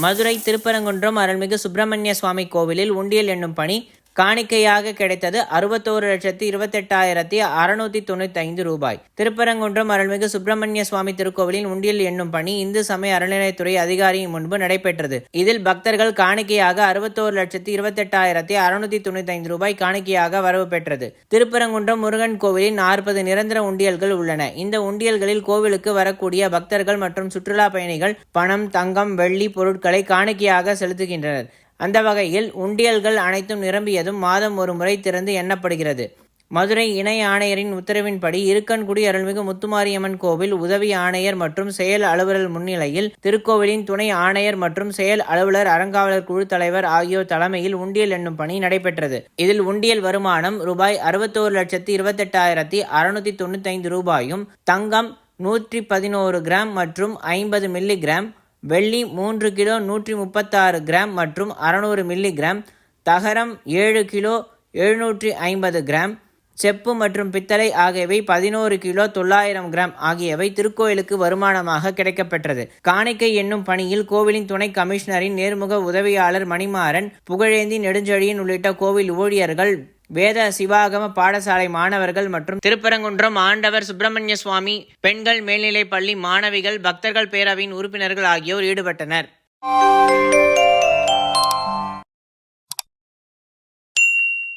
மதுரை திருப்பரங்குன்றம் அருள்மிகு சுப்பிரமணிய சுவாமி கோவிலில் உண்டியல் என்னும் பணி காணிக்கையாக கிடைத்தது அறுபத்தோரு லட்சத்தி இருபத்தெட்டாயிரத்தி அறுநூத்தி தொண்ணூத்தி ஐந்து ரூபாய். திருப்பரங்குன்றம் அருள்மிகு சுப்பிரமணிய சுவாமி திருக்கோவிலின் உண்டியல் என்னும் பணி இந்து சமய அறநிலையத்துறை அதிகாரியின் முன்பு நடைபெற்றது. இதில் பக்தர்கள் காணிக்கையாக அறுபத்தோரு லட்சத்தி இருபத்தெட்டாயிரத்தி அறுநூத்தி தொண்ணூத்தி ஐந்து ரூபாய் காணிக்கையாக வரவு பெற்றது. திருப்பரங்குன்றம் முருகன் கோவிலில் நாற்பது நிரந்தர உண்டியல்கள் உள்ளன. இந்த உண்டியல்களில் கோவிலுக்கு வரக்கூடிய பக்தர்கள் மற்றும் சுற்றுலா பயணிகள் பணம் தங்கம் வெள்ளி பொருட்களை காணிக்கையாக செலுத்துகின்றனர். அந்த வகையில் உண்டியல்கள் அனைத்தும் நிரம்பியதும் மாதம் ஒரு முறை திறந்து எண்ணப்படுகிறது. மதுரை இணை ஆணையரின் உத்தரவின்படி இருக்கன்குடி அருள்மிகு முத்துமாரியம்மன் கோவில் உதவி ஆணையர் மற்றும் செயல் அலுவலர் முன்னிலையில் திருக்கோவிலின் துணை ஆணையர் மற்றும் செயல் அலுவலர் அறங்காவலர் குழு தலைவர் ஆகியோர் தலைமையில் உண்டியல் என்னும் பணி நடைபெற்றது. இதில் உண்டியல் வருமானம் ரூபாய் அறுபத்தோரு லட்சத்தி இருபத்தெட்டாயிரத்தி அறுநூத்தி தொண்ணூத்தைந்து ரூபாயும் தங்கம் நூற்றி பதினோரு கிராம் மற்றும் ஐம்பது மில்லி கிராம் வெள்ளி மூன்று கிலோ நூற்றி முப்பத்தாறு கிராம் மற்றும் அறநூறு மில்லி கிராம் தகரம் ஏழு கிலோ எழுநூற்றி ஐம்பது கிராம் செப்பு மற்றும் பித்தளை ஆகியவை பதினோரு கிலோ தொள்ளாயிரம் கிராம் ஆகியவை திருக்கோயிலுக்கு வருமானமாக கிடைக்கப்பெற்றது. காணிக்கை என்னும் பணியில் கோவிலின் துணை கமிஷனரின் நேர்முக உதவியாளர் மணிமாறன் புகழேந்தி நெடுஞ்செழியன் உள்ளிட்ட கோவில் ஊழியர்கள் வேத சிவாகம பாடசாலை மாணவர்கள் மற்றும் திருப்பரங்குன்றம் ஆண்டவர் சுப்பிரமணிய சுவாமி பெண்கள் மேல்நிலைப் பள்ளி மாணவிகள் பக்தர்கள் பேரவையின் உறுப்பினர்கள் ஆகியோர் ஈடுபட்டனர்.